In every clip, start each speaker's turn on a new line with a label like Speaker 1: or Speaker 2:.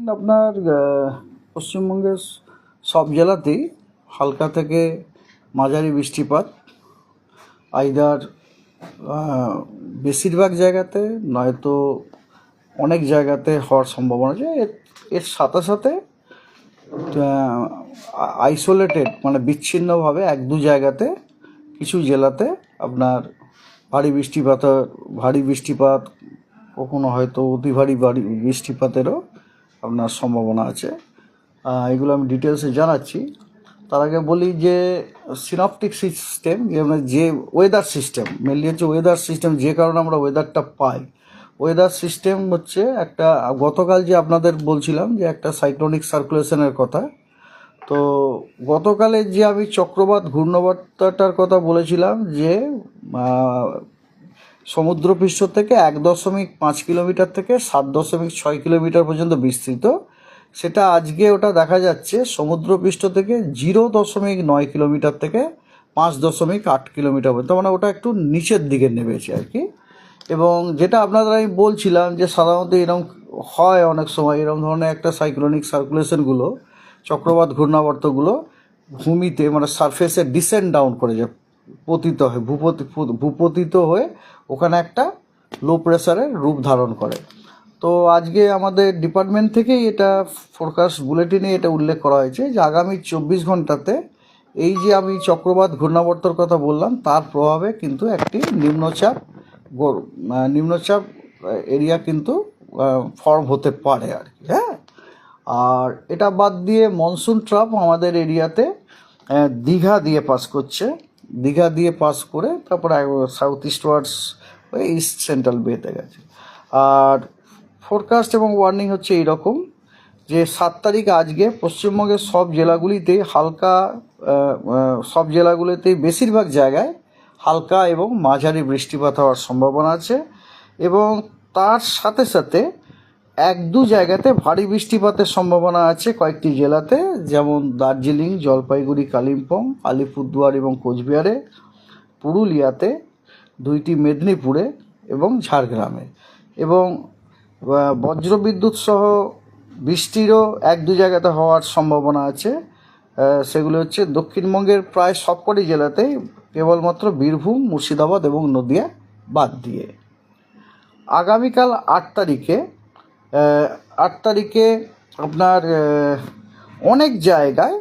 Speaker 1: আপনার পশ্চিমবঙ্গের সব জেলাতেই হালকা থেকে মাঝারি বৃষ্টিপাত। আইদার বেশিরভাগ জায়গাতে নয়তো অনেক জায়গাতে হওয়ার সম্ভাবনা আছে এর সাথে সাথে আইসোলেটেড মানে বিচ্ছিন্নভাবে এক দু জায়গাতে কিছু জেলাতে আপনার ভারী বৃষ্টিপাত ভারী বৃষ্টিপাত, কখনো হয়তো অতি ভারী ভারী বৃষ্টিপাতেরও আপনার সম্ভাবনা আছে। এগুলো আমি ডিটেলসে জানাচ্ছি। তার আগে বলি যে সিনপটিক সিস্টেম যে ওয়েদার সিস্টেম মেনলি হচ্ছে ওয়েদার সিস্টেম যে কারণে আমরা ওয়েদারটা পাই। ওয়েদার সিস্টেম হচ্ছে একটা, গতকাল যে আপনাদের বলছিলাম যে একটা সাইক্লোনিক সার্কুলেশনের কথা, তো গতকালে যে আমি চক্রবাত ঘূর্ণবার্তাটার কথা বলেছিলাম যে সমুদ্রপৃষ্ঠ থেকে এক দশমিক পাঁচ কিলোমিটার থেকে সাত দশমিক ছয় কিলোমিটার পর্যন্ত বিস্তৃত। সেটা আজকে ওটা দেখা যাচ্ছে সমুদ্রপৃষ্ঠ থেকে জিরো দশমিক নয় কিলোমিটার থেকে পাঁচ দশমিক আট কিলোমিটার পর্যন্ত। মানে ওটা একটু নিচের দিকে নেমেছে আর কি। এবং যেটা আপনাদের আমি বলছিলাম যে সাধারণত এরকম হয় অনেক সময়, এরকম ধরনের একটা সাইক্লোনিক সার্কুলেশনগুলো চক্রবাত ঘূর্ণাবর্তগুলো ভূমিতে মানে সারফেসে ডিসেন্ড ডাউন করে যায়। পতিত হয়, ভূপতি, ভূপতিত হয়ে ওখানে একটা লো প্রেশারের রূপ ধারণ করে। তো আজকে আমাদের ডিপার্টমেন্ট থেকেই এটা ফোরকাস্ট বুলেটিনে এটা উল্লেখ করা হয়েছে যে আগামী চব্বিশ ঘন্টাতে এই যে আমি চক্রবাত ঘূর্ণাবর্তর কথা বললাম, তার প্রভাবে কিন্তু একটি নিম্নচাপ নিম্নচাপ এরিয়া কিন্তু ফর্ম হতে পারে আর কি হ্যাঁ? আর এটা বাদ দিয়ে মনসুন ট্রাপ আমাদের এরিয়াতে দীঘা দিয়ে পাস করছে। দীঘা দিয়ে পাস করে তারপরে সাউথ ইস্ট ওয়ার্ডস ওই ইস্ট সেন্ট্রাল বেতে গেছে। আর ফোরকাস্ট এবং ওয়ার্নিং হচ্ছে এইরকম যে সাত তারিখ আজকে পশ্চিমবঙ্গের সব জেলাগুলিতেই হালকা সব জেলাগুলিতেই বেশিরভাগ জায়গায় হালকা এবং মাঝারি বৃষ্টিপাত হওয়ার সম্ভাবনা আছে এবং তার সাথে সাথে এক দু জায়গাতে ভারী বৃষ্টিপাতের সম্ভাবনা আছে কয়েকটি জেলাতে, যেমন দার্জিলিং, জলপাইগুড়ি, কালিম্পং, আলিপুরদুয়ার এবং কোচবিহারে, পুরুলিয়াতে দুইটি মেদিনীপুরে এবং ঝাড়গ্রামে। এবং বজ্রবিদ্যুৎ সহ বৃষ্টিরও এক দু জায়গাতে হওয়ার সম্ভাবনা আছে। সেগুলো হচ্ছে দক্ষিণবঙ্গের প্রায় সবকটি জেলাতেই কেবলমাত্র বীরভূম, মুর্শিদাবাদ এবং নদিয়া বাদ দিয়ে। আগামীকাল আট তারিখে আট তারিখে আপনার অনেক জায়গায়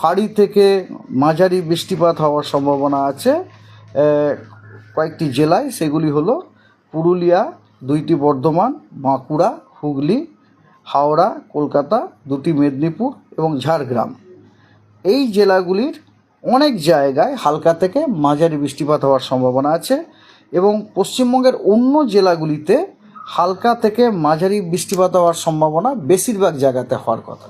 Speaker 1: ভারী থেকে মাঝারি বৃষ্টিপাত হওয়ার সম্ভাবনা আছে। কয়েকটি জেলায় সেগুলি হলো পুরুলিয়া, দুইটি বর্ধমান, বাঁকুড়া, হুগলি, হাওড়া, কলকাতা, দুটি মেদিনীপুর এবং ঝাড়গ্রাম। এই জেলাগুলির অনেক জায়গায় হালকা থেকে মাঝারি বৃষ্টিপাত হওয়ার সম্ভাবনা আছে এবং পশ্চিমবঙ্গের অন্য জেলাগুলিতে হালকা থেকে মাঝারি বৃষ্টিপাত হওয়ার সম্ভাবনা বেশিরভাগ জায়গাতে হওয়ার কথা।